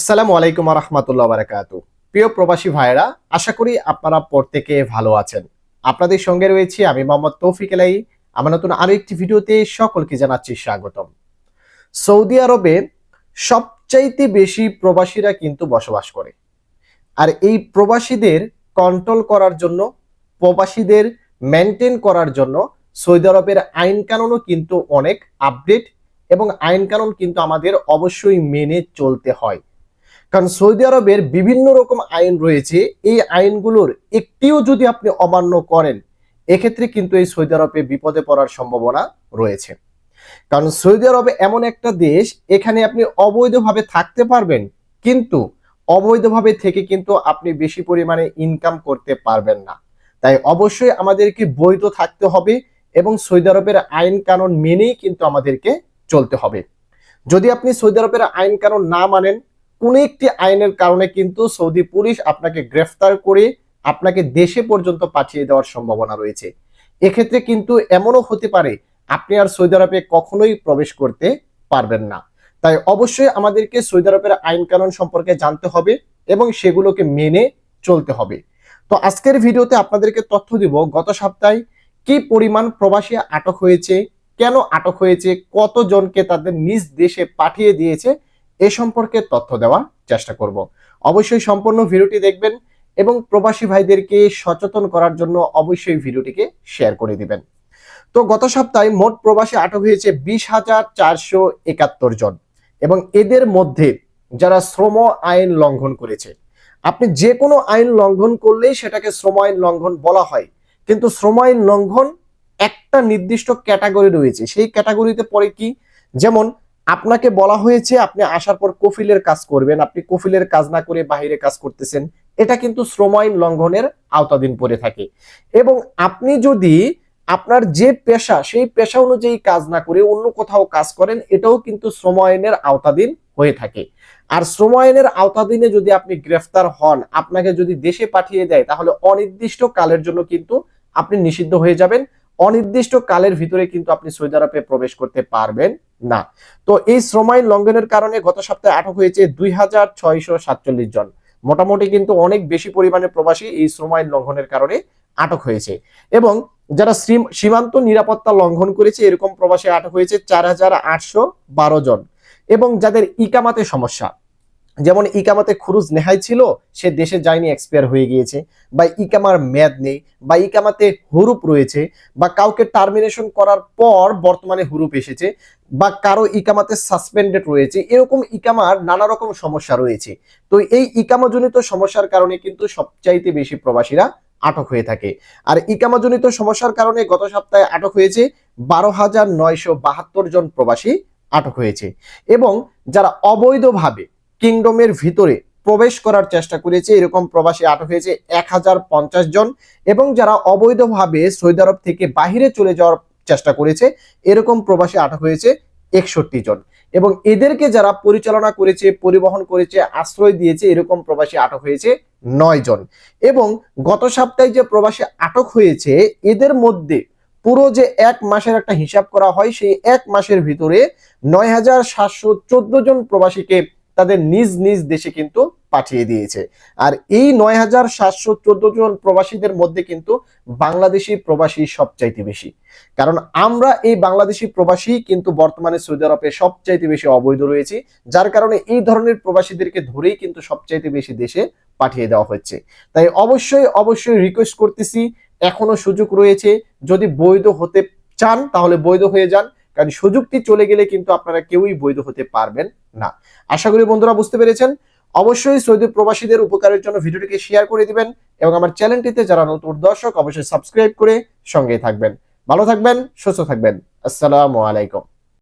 আসসালামু আলাইকুম রহমতুল্লাহ বারাকাতু। প্রিয় প্রবাসী ভাইরা আশা করি আপনারা প্রত্যেকে ভালো আছেন। আপনাদের সঙ্গে রয়েছি আমি মোহাম্মদ তৌফিক এলাই আমার নতুন আরও একটি ভিডিওতে সকলকে জানাচ্ছি স্বাগতম। সৌদি আরবে সবচাইতে বেশি প্রবাসীরা কিন্তু বসবাস করে। আর এই প্রবাসীদের কন্ট্রোল করার জন্য, প্রবাসীদের মেনটেন করার জন্য সৌদি আরবের আইন কানুনও কিন্তু অনেক আপডেট এবং আইন কানুন কিন্তু আমাদের অবশ্যই মেনে চলতে হয়। কারণ সৌদি আরবের বিভিন্ন রকম আইন রয়েছে, এই আইনগুলোর একটিও যদি আপনি অমান্য করেন, এক্ষেত্রে কিন্তু এই সৌদি আরবে বিপদে পড়ার সম্ভাবনা রয়েছে। কারণ সৌদি আরবে এমন একটা দেশ, এখানে আপনি অবৈধভাবে থাকতে পারবেন, কিন্তু অবৈধভাবে থেকে কিন্তু আপনি বেশি পরিমাণে ইনকাম করতে পারবেন না। তাই অবশ্যই আমাদেরকে বৈধ থাকতে হবে এবং সৌদি আরবের আইন কানুন মেনেই কিন্তু আমাদেরকে চলতে হবে। যদি আপনি সৌদি আরবের আইন কানুন না মানেন কোন একটি আইনের কারণে কিন্তু সৌদি পুলিশ আপনাকে গ্রেফতার করে আপনাকে দেশে পর্যন্ত পাঠিয়ে দেওয়ার সম্ভাবনা রয়েছে। এক্ষেত্রে কিন্তু এমনও হতে পারে, আপনি আর সৌদি আরবে কখনোই প্রবেশ করতে পারবেন না। তাই অবশ্যই আমাদেরকে সৌদি আরবের আইন কানুন সম্পর্কে জানতে হবে এবং সেগুলোকে মেনে চলতে হবে। তো আজকের ভিডিওতে আপনাদেরকে তথ্য দিব, গত সপ্তাহে কি পরিমাণ প্রবাসী আটক হয়েছে, কেন আটক হয়েছে, কতজনকে তাদের নিজ দেশে পাঠিয়ে দিয়েছে এ সম্পর্কে তথ্য দেওয়ার চেষ্টা করব। অবশ্যই সম্পূর্ণ ভিডিওটি দেখবেন এবং প্রবাসী ভাইদেরকে সচেতন করার জন্য অবশ্যই ভিডিওটিকে শেয়ার করে দিবেন। তো গত সপ্তাহে মোট প্রবাসী আটক হয়েছে বিশ হাজার চারশো একাত্তর জন এবং এদের মধ্যে যারা শ্রম আইন লঙ্ঘন করেছে, আপনি যে কোনো আইন লঙ্ঘন করলেই সেটাকে শ্রম আইন লঙ্ঘন বলা হয়। কিন্তু শ্রম আইন লঙ্ঘন একটা নির্দিষ্ট ক্যাটাগরি রয়েছে। সেই ক্যাটাগরিতে পড়ে কি? যেমন আপনাকে বলা হয়েছে আপনি আসার পর কফিলের কাজ করবেন, আপনি কফিলের কাজ না করে বাহিরে কাজ করতেছেন, এটা কিন্তু শ্রম আইন লঙ্ঘনের আওতাধীন পড়ে থাকে। এবং আপনি যদি আপনার যে পেশা, সেই পেশা অনুযায়ী কাজ না করে অন্য কোথাও কাজ করেন, এটাও কিন্তু শ্রম আইনের আওতাধীন হয়ে থাকে। আর শ্রম আইনের আওতাধীনে যদি আপনি গ্রেফতার হন, আপনাকে যদি দেশে পাঠিয়ে দেয়, তাহলে অনির্দিষ্ট কালের জন্য কিন্তু আপনি নিষিদ্ধ হয়ে যাবেন। অনির্দিষ্ট কালের ভিতরে কিন্তু আপনি সৌদি আরবে প্রবেশ করতে পারবেন না। তো এই শ্রম আইন লঙ্ঘনের কারণে গত সপ্তাহে আটক হয়েছে দুই হাজার ছয়শো সাতচল্লিশ জন। মোটামুটি কিন্তু অনেক বেশি পরিমাণে প্রবাসী এই শ্রম আইন লঙ্ঘনের কারণে আটক হয়েছে। এবং যারা সীমান্ত নিরাপত্তা লঙ্ঘন করেছে, এরকম প্রবাসী আটক হয়েছে চার হাজার আটশো বারো জন। এবং যাদের ইকামাতে সমস্যা যেমন ইকামাতে খুরুজ নেহাই ছিল, সে দেশে যায়নি এক্সপায়ার হয়ে গিয়েছে। বা ইকামার মেয়াদ নেই, বা ইকামাতে হুরুপ রয়েছে, বা কাউকে টার্মিনেশন করার পর বর্তমানে হুরুপ এসেছে, বা কারও ইকামাতে সাসপেন্ডেড রয়েছে, এরকম ইকামার নানা রকম সমস্যা রয়েছে। তো এই ইকামাজনিত সমস্যার কারণে কিন্তু সবচাইতে বেশি প্রবাসীরা আটক হয়ে থাকে। আর ইকামাজনিত সমস্যার কারণে গত সপ্তাহে আটক হয়েছে বারো হাজার নয়শো বাহাত্তর জন প্রবাসী আটক হয়েছে। এবং যারা অবৈধভাবে কিংডমের ভিতরে প্রবেশ করার চেষ্টা করেছে। এরকম প্রবাসী আটক হয়েছে এক হাজার পঞ্চাশ জন এবং যারা অবৈধভাবে সৌদি আরব থেকে বাহিরে চলে যাওয়ার চেষ্টা করেছে, এরকম প্রবাসী আটক হয়েছে একষট্টি জন। এবং এদেরকে যারা পরিচালনা করেছে, পরিবহন করেছে, আশ্রয় দিয়েছে, এরকম প্রবাসী আটক হয়েছে নয় জন। এবং গত সপ্তাহে যে প্রবাসী আটক হয়েছে, এদের মধ্যে পুরো যে এক মাসের একটা হিসাব করা হয়, সেই এক মাসের ভিতরে নয় হাজার সাতশো চোদ্দ জন প্রবাসীকে তাদের নিজ নিজ দেশে কিন্তু পাঠিয়ে দিয়েছে। আর এই নয় হাজার সাতশো চোদ্দ জন প্রবাসীদের মধ্যে কিন্তু বাংলাদেশি প্রবাসী সবচাইতে বেশি। কারণ আমরা এই বাংলাদেশি প্রবাসী কিন্তু বর্তমানে সৌদি আরবে সবচাইতে বেশি অবৈধ রয়েছে, যার কারণে এই ধরনের প্রবাসীদেরকে ধরেই কিন্তু সবচাইতে বেশি দেশে পাঠিয়ে দেওয়া হচ্ছে। তাই অবশ্যই অবশ্যই রিকোয়েস্ট করতেছি, এখনও সুযোগ রয়েছে। যদি বৈধ হতে চান, তাহলে বৈধ হয়ে যান। কারণ সুযোগটি চলে গেলে কিন্তু আপনারা কেউই বৈধ হতে পারবেন না। আশা করি বন্ধুরা বুঝতে পেরেছেন। অবশ্যই সৌদি প্রবাসীদের উপকারের জন্য ভিডিওটিকে শেয়ার করে দিবেন এবং আমার চ্যানেলটিতে যারা নতুন দর্শক, অবশ্যই সাবস্ক্রাইব করে সঙ্গে থাকবেন। ভালো থাকবেন, সুস্থ থাকবেন। আসসালামু আলাইকুম।